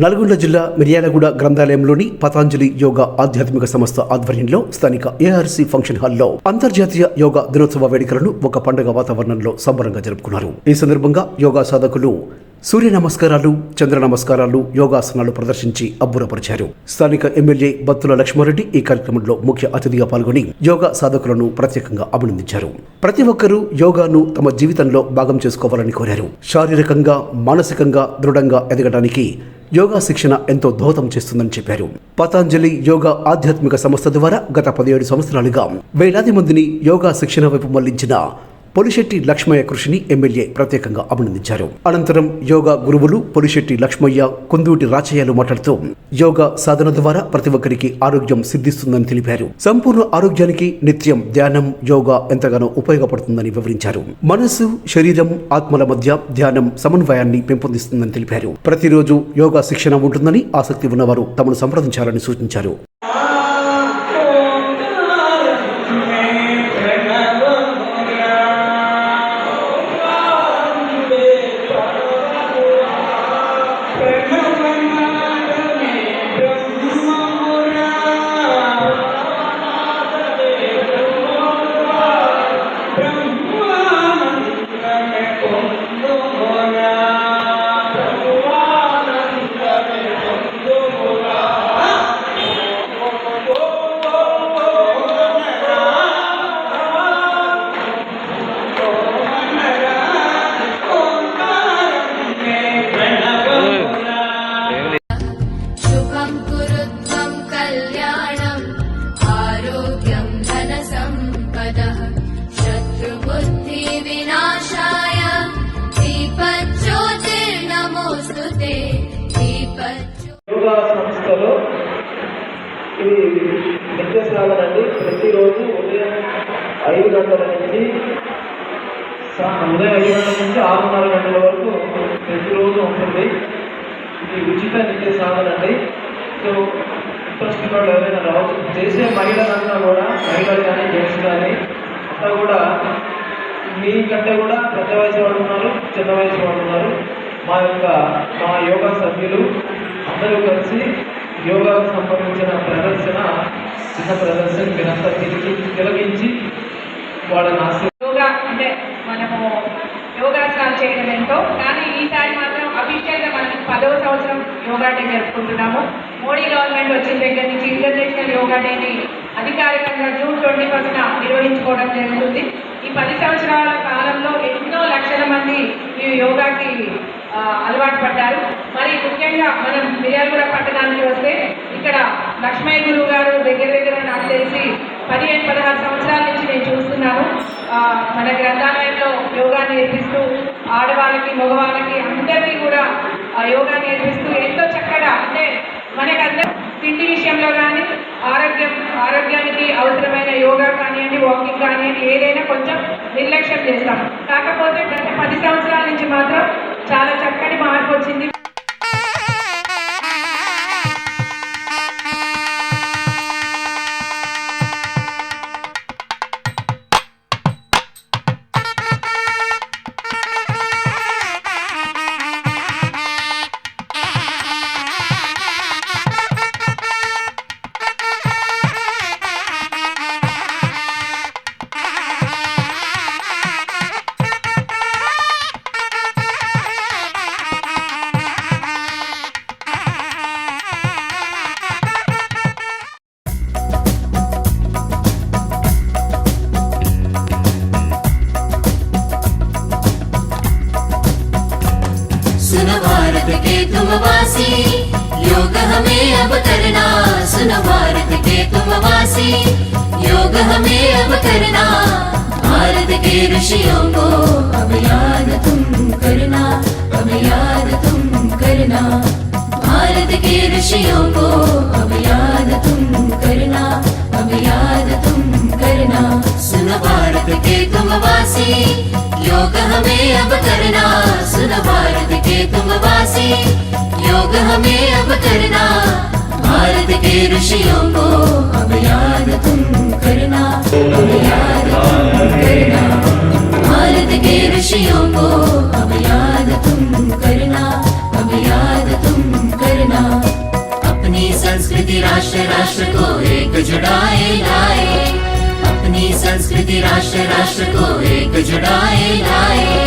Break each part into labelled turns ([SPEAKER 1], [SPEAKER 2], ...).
[SPEAKER 1] నల్గొండ జిల్లా మిర్యాలగూడ గ్రంథాలయంలోని పతాంజలి యోగా ఆధ్యాత్మిక సంస్థ ఆధ్వర్యంలో స్థానిక ఏఆర్సీ ఫంక్షన్ హాల్లో అంతర్జాతీయ యోగా దినోత్సవ వేడుకలను ఒక పండుగ వాతావరణంలో సంబరంగా జరుపుకున్నారు. ఈ సందర్భంగా యోగా సాధకులు సూర్య నమస్కారాలు చంద్ర నమస్కారాలు యోగాసనాలు ప్రదర్శించి అబ్బురపరిచారు. స్థానిక ఎమ్మెల్యే బత్తుల లక్ష్మారెడ్డి ఈ కార్యక్రమంలో ముఖ్య అతిథిగా పాల్గొని యోగా సాధకులను ప్రత్యేకంగా అభినందించారు. ప్రతి ఒక్కరూ యోగాను తమ జీవితంలో భాగం చేసుకోవాలని కోరారు. శారీరకంగా మానసికంగా దృఢంగా ఎదగడానికి యోగా శిక్షణ ఎంతో దోహదం చేస్తుందని చెప్పారు. పతాంజలి యోగా ఆధ్యాత్మిక సంస్థ ద్వారా గత పదిహేడు సంవత్సరాలుగా వేలాది మందిని యోగా శిక్షణ వైపు మళ్ళించిన పొలిశెట్టి లక్ష్మయ్య కృషిని ఎమ్మెల్యే ప్రత్యేకంగా అభినందించారు. అనంతరం యోగా గురువులు పొలిశెట్టి లక్ష్మయ్య కుందూటి రాచయ్యలు మాట్లాడుతూ యోగా సాధన ద్వారా ప్రతి ఒక్కరికి ఆరోగ్యం సిద్ధిస్తుందని తెలిపారు. సంపూర్ణ ఆరోగ్యానికి నిత్యం ధ్యానం యోగా ఎంతగానో ఉపయోగపడుతుందని వివరించారు. మనసు శరీరం ఆత్మల మధ్య ధ్యానం సమన్వయాన్ని పెంపొందిస్తుందని తెలిపారు. ప్రతిరోజు యోగా శిక్షణ ఉంటుందని ఆసక్తి ఉన్నవారు తమను సంప్రదించాలని సూచించారు.
[SPEAKER 2] నిత్య ప్రతిరోజు ఉదయం ఐదు గంటల నుంచి ఉదయం ఐదు గంటల నుంచి ఆరున్నర గంటల వరకు ప్రతిరోజు ఉంటుంది. ఇది ఉచిత నిత్య సాధన అండి సో ఇంట్రెస్ట్ వాళ్ళు ఎవరైనా రావచ్చు. చేసే మహిళలంతా కూడా మహిళలు కానీ జెంట్స్ కానీ అంతా కూడా మీకంటే కూడా పెద్ద వయసు వాళ్ళు ఉన్నారు చిన్న వయసు వాళ్ళు ఉన్నారు. మా యొక్క మా యోగా సభ్యులు అందరూ కలిసి యోగాకు సంబంధించిన ప్రదర్శన చిన్న ప్రదర్శన మీరంతా తిరిగి తిలకించి వాళ్ళని
[SPEAKER 3] యోగా అంటే మనము యోగాసనాలు చేయడం ఎంతో కానీ ఈసారి మాత్రం అఫీషియల్గా మనం పదవ సంవత్సరం యోగా డే జరుపుకుంటున్నాము. మోడీ గవర్నమెంట్ వచ్చిన దగ్గర నుంచి ఇంటర్నేషనల్ యోగా డేని అధికారికంగా జూన్ ట్వంటీ ఫస్ట్న నిర్వహించుకోవడం జరుగుతుంది. ఈ పది సంవత్సరాల కాలంలో ఎన్నో లక్షల మంది ఈ యోగాకి అలవాటు పడ్డారు. మరి ముఖ్యంగా మనం మిర్యాలగూడ పట్టణానికి వస్తే ఇక్కడ లక్ష్మయ్య గురువు గారు దగ్గర దగ్గర నాకు తెలిసి పదిహేను పదహారు సంవత్సరాల నుంచి నేను చూస్తున్నాను. మన గ్రంథాలయంలో యోగా నేర్పిస్తూ ఆడవాళ్ళకి మగవాళ్ళకి అందరికీ కూడా యోగా నేర్పిస్తూ ఎంతో చక్కగా అంటే మనకందరూ తిండి విషయంలో కానీ ఆరోగ్యం ఆరోగ్యానికి అవసరమైన యోగా కానివ్వండి వాకింగ్ కానివ్వండి ఏదైనా కొంచెం నిర్లక్ష్యం చేస్తాం. కాకపోతే గత పది సంవత్సరాల నుంచి మాత్రం చాలా చక్కటి మార్పు వచ్చింది.
[SPEAKER 4] निवासी योग हमें अब करना, सुन भारत के तुम वासी। योग हमें अब करना, भारत के ऋषियों को अब याद तुम करना। अब याद तुम करना। भारत के ऋषियों को अब याद तुम करना। अब याद तुम करना। अपनी संस्कृति राष्ट्र राष्ट्र को एक जुड़ाए लाए। अपनी संस्कृति राष्ट्र राष्ट्र को एक जुड़ाए, लाए।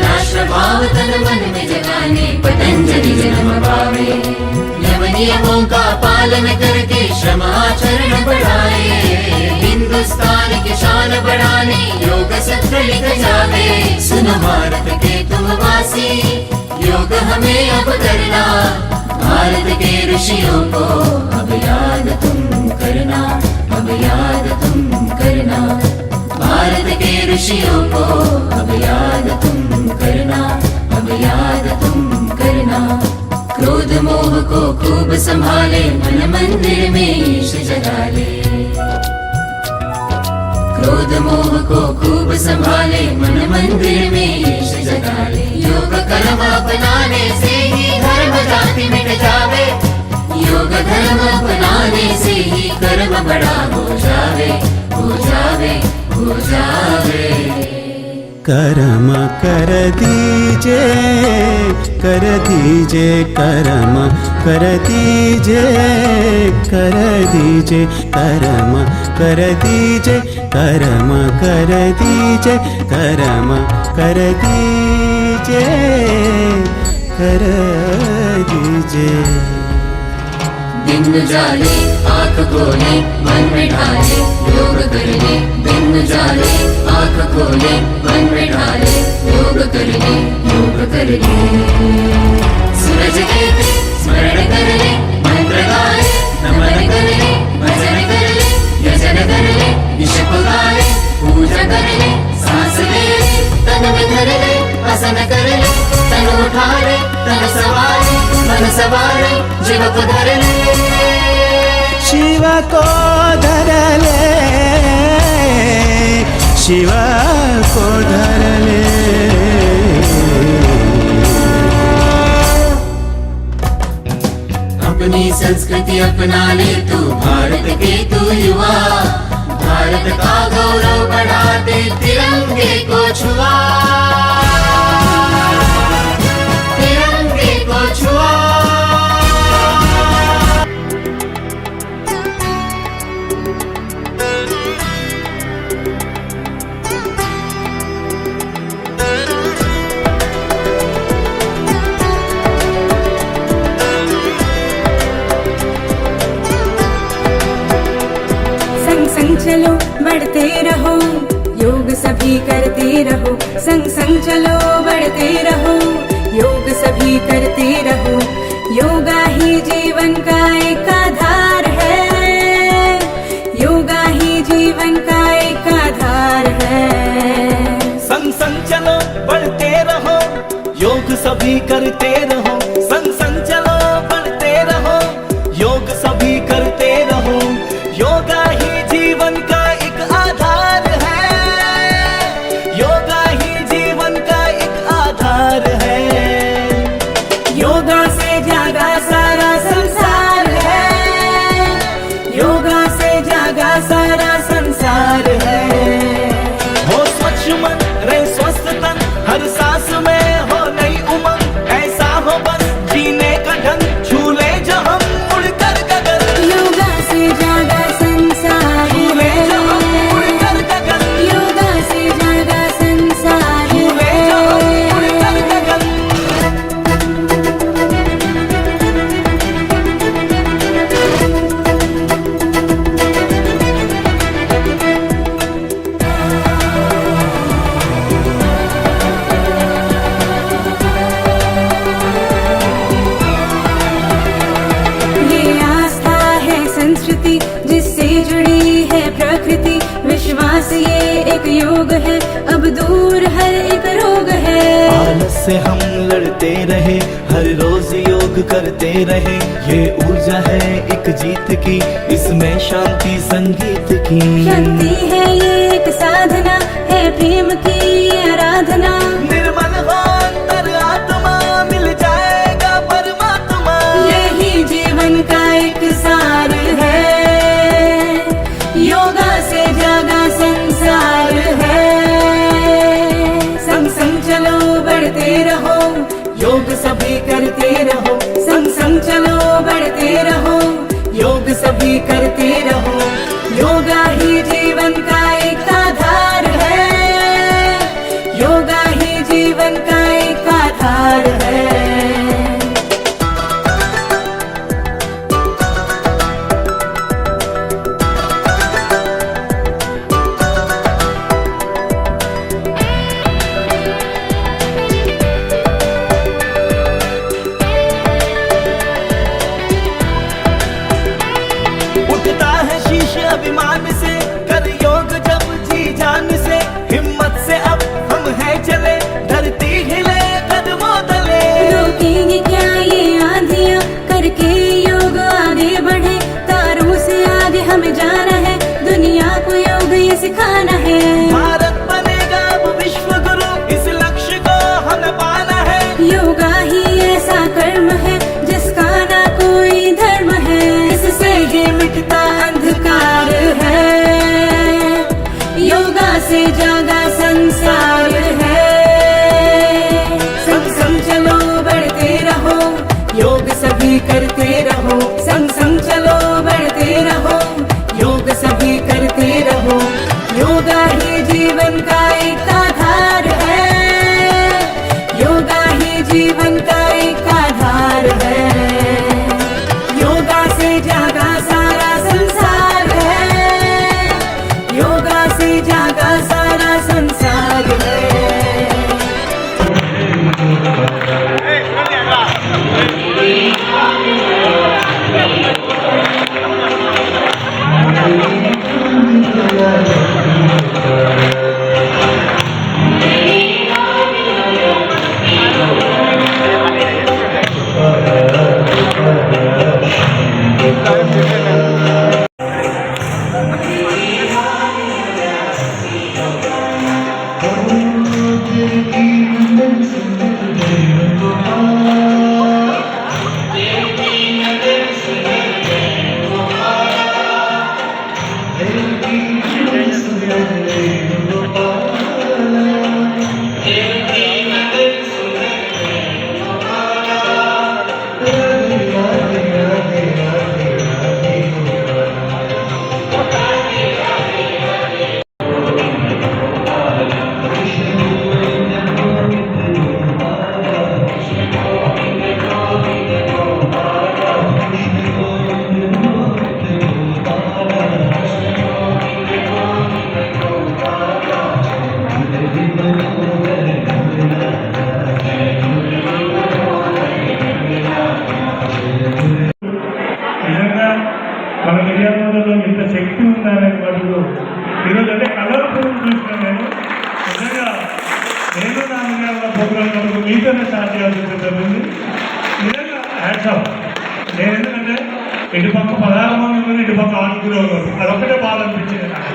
[SPEAKER 4] राष्ट्र भाव तन मन में जगाने, पतंजलि जन्म पावे। यम नियमों का पालन करके श्रम आचरण बढ़ाए। हिंदुस्तान की शान बढ़ाने, योग सत्र लिख जावे। सुनो भारत के तुम वासी योग हमें अब करना। भारत के ऋषियों को अब याद तुम करना। अब याद तुम करना। भारत के ऋषियों को अब याद तुम करना। अब याद तुम करना। क्रोध मोह को खूब संभाले, मन मंदिर में ईश जगा ले क्रोध मोह को खूब संभाले, मन मंदिर में ईश जगा ले योग कर्म अपनाने से ही धर्म जाति मिट जावे। योग धर्म अपनाने से ही कर्म बड़ा हो जावे हो जावे हो जावे।
[SPEAKER 5] करम कर दीजे कर दीजे करम, कर दीजे कर दीजे करम, कर दीजे करम, कर दीजे करम, कर दीजे कर दीजे।
[SPEAKER 4] दिन जाले आँख खोले, मन में ढाले, योग करने, दिन जाले आँख खोले, मन में ढाले, योग करने योग करने। सूरज के स्मरण संस्कृति अपना ले तू। भारत के तू युवा। भारत का गौरव बढ़ा दे, तिरंगे को छुआ।
[SPEAKER 6] बढ़ते रहो, योग सभी करते रहो, संग संग चलो बढ़ते रहो, योग सभी करते रहो, योगा ही जीवन का एक आधार है, योगा ही जीवन का एक आधार है।
[SPEAKER 7] संग संग चलो बढ़ते रहो, योग सभी करते रहो গাছে জাগা সারা करते रहे।
[SPEAKER 6] ये
[SPEAKER 7] ऊर्जा है एक जीत की, इसमें शांति संगीत की।
[SPEAKER 6] शक्ति है ये एक साधना है प्रेम
[SPEAKER 8] జరిగింది నిజంగా హ్యాట్సాప్ నేను ఎందుకంటే ఇటు పక్క పదహారు మంది ఉన్నారు ఇటు పక్క ఆరుగురు ఉన్నారు. అదొక్కటే బాధ అనిపించింది నాకు.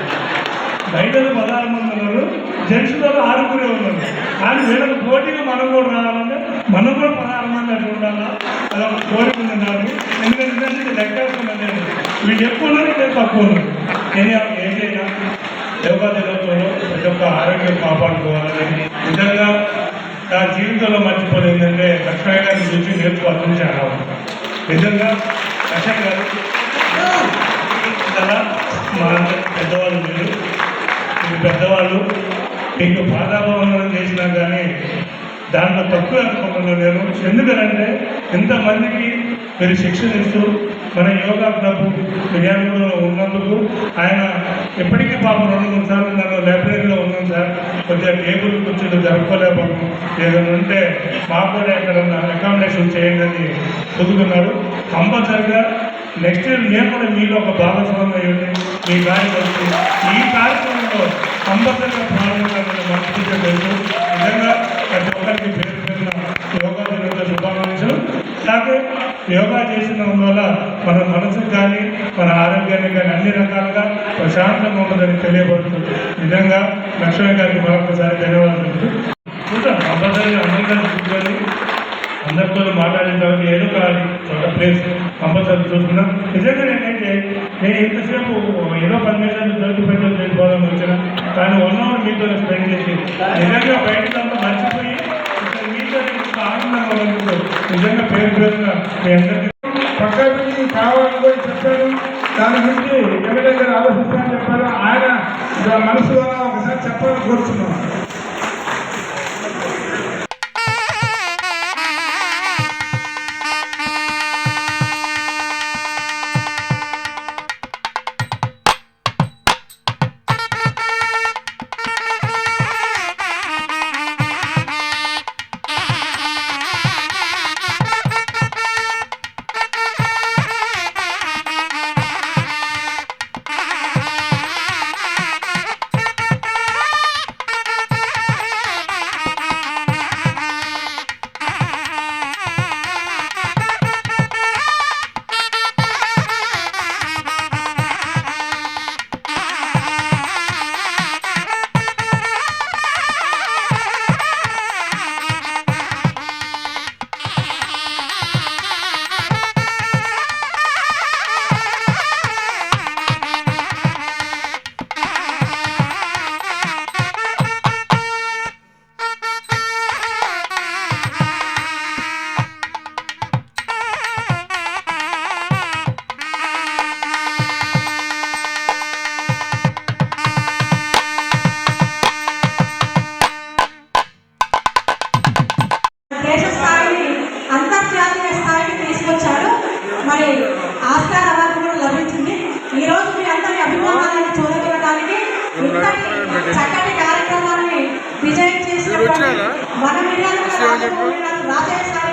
[SPEAKER 8] బయటలో పదహారు మంది ఉన్నారు జెంట్స్లో ఆరుగురే ఉన్నారు. కానీ వీళ్ళకి పోటీగా మనం కూడా రావాలంటే మనం కూడా పదహారు మంది అట్లా ఉండాలా? అదొక కోరిక ఉంది నాకు. ఎందుకంటే లెక్కేస్తున్నాను నేను వీళ్ళు ఎక్కువ ఉన్నారు నేను తక్కువ ఉన్నారు. నేను ఏం చేయాలి యోగా దినోత్సవంలో ప్రతి ఒక్క ఆరోగ్యం కాపాడుకోవాలని. నిజంగా జీవితంలో మర్చిపోలేదు ఏంటంటే లక్ష్మయ్య గారి గురించి నేర్చుకోవాలని చాలా ఉంది. నిజంగా లక్ష్మయ్య గారు చాలా మా పెద్దవాళ్ళు మీరు మీరు పెద్దవాళ్ళు మీకు పాదాభవనం చేసినా కానీ దాంట్లో తక్కువ అనుకోకుండా నేను. ఎందుకనంటే ఇంతమందికి మీరు శిక్షణ ఇస్తూ మన యోగా క్లబ్ విజయనగరంలో ఉన్నందుకు ఆయన ఎప్పటికీ పాపం రెండు మూడు సార్లు నన్ను లైబ్రరీలో ఉన్నాను సార్. కొద్దిగా టేబుల్ కూర్చొని జరుపుకోలేకపోయాము ఏదైనా ఉంటే మాకు కూడా ఎక్కడన్నా అకామిడేషన్ చేయండి అని చదువుకున్నారు కంపల్సరిగా నెక్స్ట్ ఇయర్ నేను కూడా మీలో ఒక భాగస్వామి అయ్యండి మీ కార్యక్రమం ఈ కార్యక్రమంలో కంపల్సరిగా పాల్గొనాలని మనస్ఫూర్తిగా తెలుసు నిజంగా ప్రతి ఒక్కరికి పేరు యోగా దినోత్సవ శుభాకాంక్షలు. అలాగే యోగా చేసిన వల్ల మన మనసుకు కానీ మన ఆరోగ్యానికి కానీ అన్ని రకాలుగా ప్రశాంతంగా ఉంటుందని తెలియబడుతుంది నిజంగా లక్ష్మణ్ గారికి మరొకసారి ధన్యవాదాలు చూద్దాం కంపల్సరీగా అందరికీ కూర్చొని అందరితో మాట్లాడిన తర్వాత ఏదో కాదు ఒక ప్లేస్ కంపల్సరీ చూసుకున్నాం నిజంగా ఏంటంటే నేను ఎంతసేపు ఏదో పని నిమిషాలు దొరికి దాని వచ్చిన కానీ వన్ అవర్ మీతో స్పెండ్ చేసి నిజంగా బయటంతా మర్చిపోయి ఇక్కడ మీతో ఆనందంగా ఉంటుంది నిజంగా పేరు పేరుగా మీ అందరికీ
[SPEAKER 9] పక్కకి కావాలని కూడా చెప్పారు. దాని గురించి ఎమ్మెల్యే గారు ఆలోచిస్తారని చెప్పారు. ఆయన మనసులో ఒకసారి చెప్పాలని కోరుతున్నాం
[SPEAKER 10] మిర్యాల రాజమౌళి